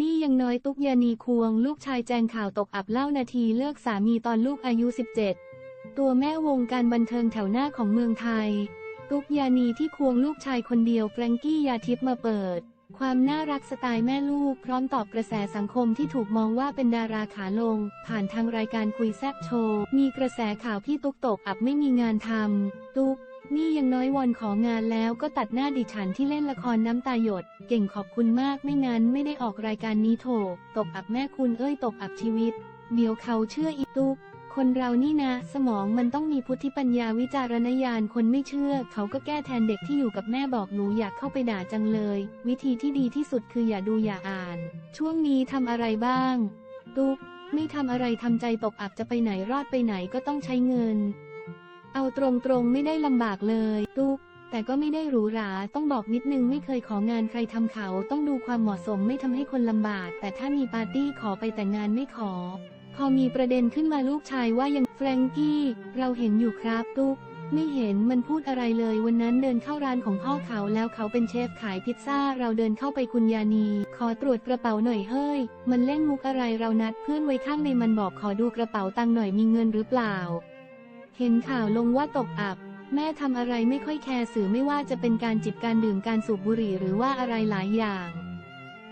นี่ยังน้อยตุกยานีควง ลูกชายแจงข่าวตกอับเล่านาทีเลิกสามีตอนลูกอายุ 17 ตัวแม่วงการบันเทิงแถวหน้าของเมืองไทย ตุกยานีที่ควงลูกชายคนเดียวแฟรงกี้ยาทิพย์มาเปิด ความน่ารักสไตล์แม่ลูก พร้อมตอบกระแสสังคมที่ถูกมองว่าเป็นดาราขาลง ผ่านทางรายการคุยแซบโชว์มีกระแสข่าวพี่ตุ๊กตกอับไม่มีงานทำตุ๊ก นี่ยังน้อยวอนของานแล้วก็ตัดหน้าดิฉันที่เล่นละครน้ำตาหยด เก่งขอบคุณมากไม่งั้นไม่ได้ออกรายการนี้โถ ตกอับแม่คุณเอ้ยตกอับชีวิต เดี๋ยวเขาเชื่ออีตุกคนเรานี่นะ สมองมันต้องมีพุทธิปัญญาวิจารณญาณคนไม่เชื่อ เขาก็แก้แทนเด็กที่อยู่กับแม่บอกหนูอยากเข้าไปด่าจังเลย วิธีที่ดีที่สุดคืออย่าดูอย่าอ่าน ช่วงนี้ทำอะไรบ้าง ตุกไม่ทำอะไรทำใจตกอับจะไปไหนรอดไปไหนก็ต้องใช้เงิน เอาตรงๆไม่ได้ลำบากเลยตุ๊กแต่ก็ไม่ได้หรูหราต้องบอกนิดนึงไม่เคยของานใครทำเขาต้องดูความเหมาะสมไม่ทำให้คนลำบาก แต่ถ้ามีปาร์ตี้ขอไปแต่งงานไม่ขอ พอมีประเด็นขึ้นมาลูกชายว่ายังแฟรงกี้เราเห็นอยู่ครับตุ๊กไม่เห็นมันพูดอะไรเลยวันนั้นเดินเข้าร้านของพ่อเขาแล้วเขาเป็นเชฟขายพิซซ่า เราเดินเข้าไปคุณยานี ขอตรวจกระเป๋าหน่อยเฮ้ย มันเล่นมุกอะไรเรานัดเพื่อนไว้ข้างในมันบอกขอดูกระเป๋าตังหน่อยมีเงินหรือเปล่า เห็นข่าวลงว่าตกอับ แม่ทำอะไรไม่ค่อยแคร์สื่อไม่ว่าจะเป็นการจิบการดื่มการสูบบุหรี่หรือว่าอะไรหลายอย่าง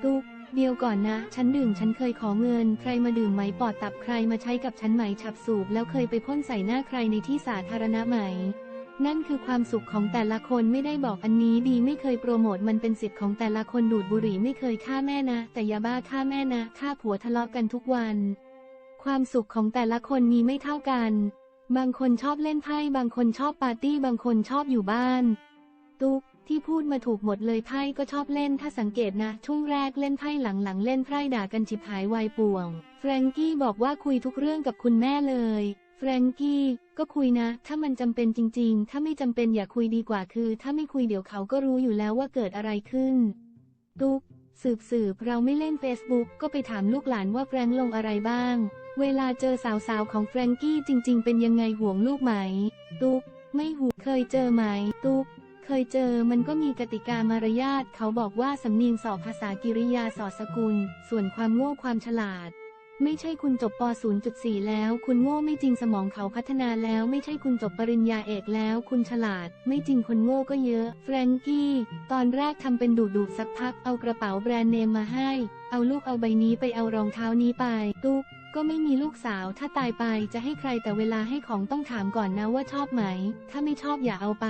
ตุ๊กเดียวก่อนนะ ฉันดื่มฉันเคยขอเงิน ใครมาดื่มไหมปอดตับใครมาใช้กับฉันไหมฉับสูบแล้วเคยไปพ่นใส่หน้าใครในที่สาธารณะไหม นั่นคือความสุขของแต่ละคนไม่ได้บอกอันนี้ดีไม่เคยโปรโมทมันเป็นสิทธิ์ของแต่ละคนดูดบุหรี่ไม่เคยฆ่าแม่นะ แต่ยาบ้าฆ่าแม่นะฆ่าผัวทะเลาะกันทุกวัน ความสุขของแต่ละคนมีไม่เท่ากัน บางคนชอบเล่นไพ่บางคนชอบปาร์ตี้บางคนชอบอยู่บ้าน ตุ๊กที่พูดมาถูกหมดเลยไพ่ก็ชอบเล่นถ้าสังเกตนะช่วงแรกเล่นไพ่หลังๆ เล่นไพ่ด่ากันฉิบหายวายป่วง แฟรงกี้บอกว่าคุยทุกเรื่องกับคุณแม่เลย แฟรงกี้ก็คุยนะ ถ้ามันจำเป็นจริง ๆ ถ้าไม่จำเป็นอย่าคุยดีกว่าคือ ถ้าไม่คุยเดี๋ยวเขาก็รู้อยู่แล้วว่าเกิดอะไรขึ้น ตุ๊กสืบสืบเราไม่เล่น Facebook ก็ไปถามลูกหลานว่าแฟรงลงอะไรบ้าง เวลาเจอสาวๆของแฟรงกี้จริง ๆ เป็นยังไงห่วงลูกไหม ตุ๊ก ไม่ห่วงเคยเจอไหม ตุ๊ก เคยเจอมันก็มีกติกามารยาทเขาบอกว่าสำเนียงสอบภาษากิริยาสอสกุล ส่วนความโง่ความฉลาด ไม่ใช่คุณจบป .0.4 แล้ว คุณโง่ไม่จริงสมองเขาพัฒนาแล้ว ไม่ใช่คุณจบปริญญาเอกแล้ว คุณฉลาด ไม่จริงคนโง่ก็เยอะ แฟรงกี้ ตอนแรกทำเป็นดูดูสักพักเอากระเป๋าแบรนด์เนมมาให้ เอาลูกเอาใบนี้ไปเอารองเท้านี้ไป ตุ๊ก ก็ไม่มีลูกสาวถ้าตายไปจะให้ใครแต่เวลาให้ของต้องถามก่อนนะว่าชอบไหม ถ้าไม่ชอบอย่าเอาไป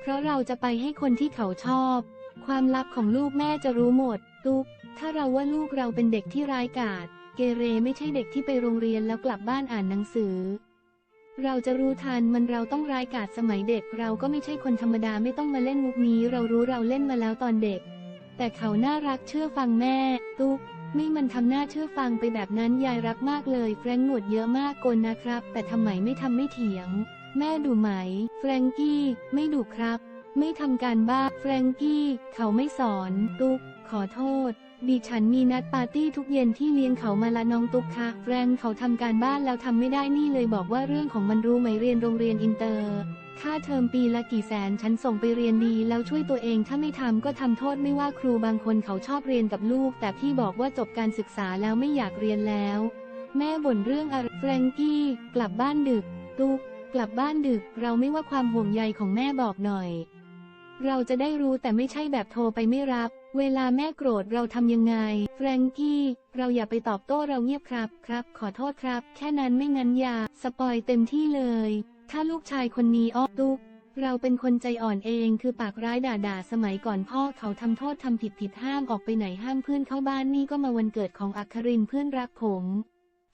เพราะเราจะไปให้คนที่เขาชอบ ความลับของลูกแม่จะรู้หมดตุ๊กถ้าเราว่าลูกเราเป็นเด็กที่ร้ายกาจเกเรไม่ใช่เด็กที่ไปโรงเรียนแล้วกลับบ้านอ่านหนังสือ เราจะรู้ทันมันเราต้องร้ายกาจสมัยเด็กเราก็ไม่ใช่คนธรรมดาไม่ต้องมาเล่นมุกนี้ เรารู้เราเล่นมาแล้วตอนเด็ก แต่เขาน่ารักเชื่อฟังแม่ ตุ๊ก ไม่มันทำหน้าเชื่อฟังไปแบบนั้นยายรักมากเลย แฟรงค์หนวดเยอะมากโกนนะครับ แต่ทำไมไม่ทำไม่เถียง แม่ดูไหม แฟรงกี้ ไม่ดูครับ ไม่ทำการบ้านแฟรงกี้ เขาไม่สอน ตุ๊ก ขอโทษ ดิฉันมีนัดปาร์ตี้ทุกเย็นที่เลี้ยงเขามาละน้องตุ๊กค่ะแฟรงเขาทำการบ้านแล้วทำไม่ได้นี่เลยบอกว่าเรื่องของมันรู้ไหมเรียนโรงเรียนอินเตอร์ ค่าเทอมปีละกี่แสนฉันส่งไปเรียนดีแล้วช่วยตัวเองถ้าไม่ทำก็ทำโทษไม่ว่าครูบางคนเขาชอบเรียนกับลูก แต่พี่บอกว่าจบการศึกษาแล้วไม่อยากเรียนแล้ว แม่บ่นเรื่องอะไรแฟรงกี้กลับบ้านดึก ตุ๊กกลับบ้านดึก เราไม่ว่าความห่วงใยของแม่บอกหน่อย เราจะได้รู้แต่ไม่ใช่แบบโทรไปไม่รับ เวลาแม่โกรธเราทำยังไง แฟรงกี้ เราอย่าไปตอบโต้เราเงียบครับ ครับ ขอโทษครับ แค่นั้นไม่งั้นอย่า สปอยเต็มที่เลย ถ้าลูกชายคนนี้อ้อตุกเราเป็นคนใจอ่อนเองคือปากร้ายด่าๆสมัยก่อนพ่อเขาทำโทษทำผิดผิดห้ามออกไปไหนห้ามเพื่อนเข้าบ้านนี่ก็มาวันเกิดของอัครินเพื่อนรักผม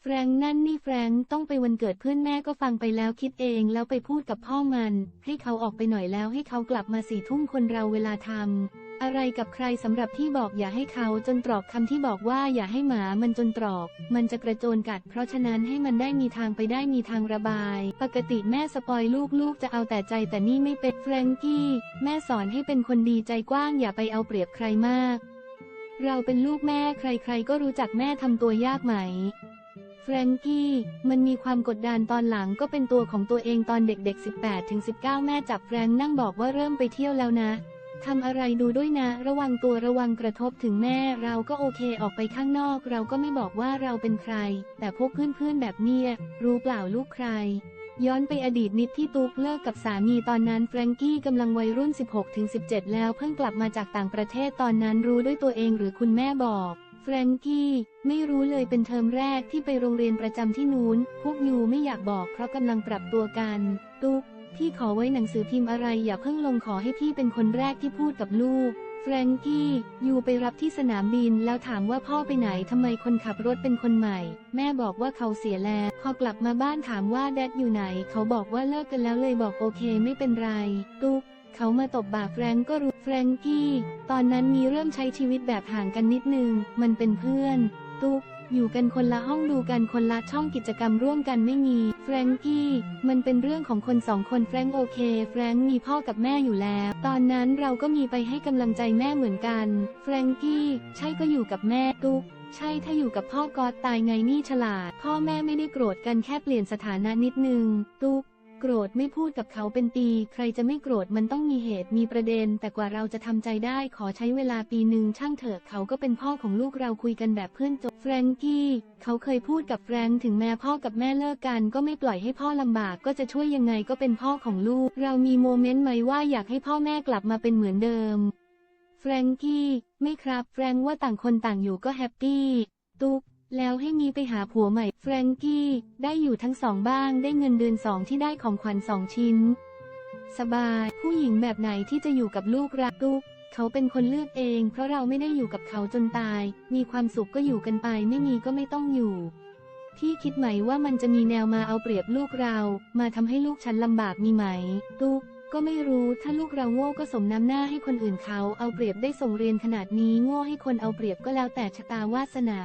แฟรงค์นั่นนี่แฟรงค์ต้องไปวันเกิดเพื่อนแม่ก็ฟังไปแล้วคิดเองแล้วไปพูดกับพ่อมัน ให้เขาออกไปหน่อยแล้วให้เขากลับมาสี่ทุ่มคนเราเวลาทำอะไรกับใครสำหรับที่บอกอย่าให้เขาจนตรอกคำที่บอกว่าอย่าให้หมามันจนตรอก มันจะกระโจนกัด เพราะฉะนั้นให้มันได้มีทางไปได้มีทางระบาย ปกติแม่สปอยลูกลูกจะเอาแต่ใจแต่นี่ไม่เป็นแฟรงกี้แม่สอนให้เป็นคนดีใจกว้างอย่าไปเอาเปรียบใครมาก เราเป็นลูกแม่ใครๆก็รู้จักแม่ทำตัวยากไหม แฟรงกี้ มันมีความกดดันตอนหลังก็เป็นตัวของตัวเองตอนเด็กๆ 18ถึง19 แม่จับแฟรงนั่งบอกว่าเริ่มไปเที่ยวแล้วนะ ทำอะไรดูด้วยนะ ระวังตัวระวังกระทบถึงแม่ เราก็โอเคออกไปข้างนอก เราก็ไม่บอกว่าเราเป็นใคร แต่พวกเพื่อนๆแบบเนี้ยรู้เปล่าลูกใคร ย้อนไปอดีตนิดที่ตุ๊กเลิกกับสามีตอนนั้นแฟรงกี้กำลังวัยรุ่น 16-17 แล้วเพิ่งกลับมาจากต่างประเทศตอนนั้นรู้ด้วยตัวเองหรือคุณแม่บอก แฟรงกี้ ไม่รู้เลยเป็นเทอมแรกที่ไปโรงเรียนประจำที่นู้น พวกยูไม่อยากบอกเพราะกำลังปรับตัวกัน ตุ๊ก พี่ขอไว้หนังสือพิมพ์อะไรอย่าเพิ่งลงขอให้พี่เป็นคนแรกที่พูดกับลูก แฟรงกี้ ยูไปรับที่สนามบินแล้วถามว่าพ่อไปไหนทำไมคนขับรถเป็นคนใหม่ แม่บอกว่าเขาเสียแล้ว พอกลับมาบ้านถามว่าแดดอยู่ไหน เขาบอกว่าเลิกกันแล้วเลยบอกโอเคไม่เป็นไร ตุ๊ก เขามาตบบ่าแฟรงก์ก็รู้แฟรงกี้ ตอนนั้นมีเริ่มใช้ชีวิตแบบห่างกันนิดนึง มันเป็นเพื่อน ตุ๊กอยู่กันคนละห้องดูกันคนละช่องกิจกรรมร่วมกันไม่มีแฟรงกี้มันเป็นเรื่องของคนสองคนแฟรงก์โอเคแฟรงก์มีพ่อกับแม่อยู่แล้ว ตอนนั้นเราก็มีไปให้กำลังใจแม่เหมือนกันแฟรงกี้ใช่ก็อยู่กับแม่ตุ๊กใช่ถ้าอยู่กับพ่อกอดตายไงนี่ฉลาด พ่อแม่ไม่ได้โกรธกันแค่เปลี่ยนสถานะนิดนึงตุ๊ก โกรธไม่พูดกับเขาเป็นปี ใครจะไม่โกรธมันต้องมีเหตุมีประเด็น แต่กว่าเราจะทำใจได้ขอใช้เวลาปีหนึ่งช่างเถอะเขาก็เป็นพ่อของลูกเราคุยกันแบบเพื่อนจบแฟรงกี้เขาเคยพูดกับแฟรงถึงแม้พ่อกับแม่เลิกกัน ก็ไม่ปล่อยให้พ่อลำบากก็จะช่วยยังไงก็เป็นพ่อของลูก เรามีโมเมนต์ไหมว่าอยากให้พ่อแม่กลับมาเป็นเหมือนเดิมแฟรงกี้ไม่ครับ แฟรงว่าต่างคนต่างอยู่ก็แฮปปี้ ตุ๊ก แล้วให้มีไปหาผัวใหม่ แฟรงกี้ได้อยู่ทั้งสองบ้างได้เงินเดือนสองที่ได้ของขวัญสองชิ้น สบาย ผู้หญิงแบบไหนที่จะอยู่กับลูกรักตุ๊กเขาเป็นคนเลือกเอง เพราะเราไม่ได้อยู่กับเขาจนตาย มีความสุขก็อยู่กันไป ไม่มีก็ไม่ต้องอยู่ พี่คิดไหมว่ามันจะมีแนวมาเอาเปรียบลูกเรา มาทำให้ลูกฉันลำบากมีไหมตุ๊กก็ไม่รู้ถ้าลูกเราโง่ก็สมน้ำหน้าให้คนอื่นเขาเอาเปรียบได้ส่งเรียนขนาดนี้โง่ให้คนเอาเปรียบก็แล้วแต่ชะตาวาสนา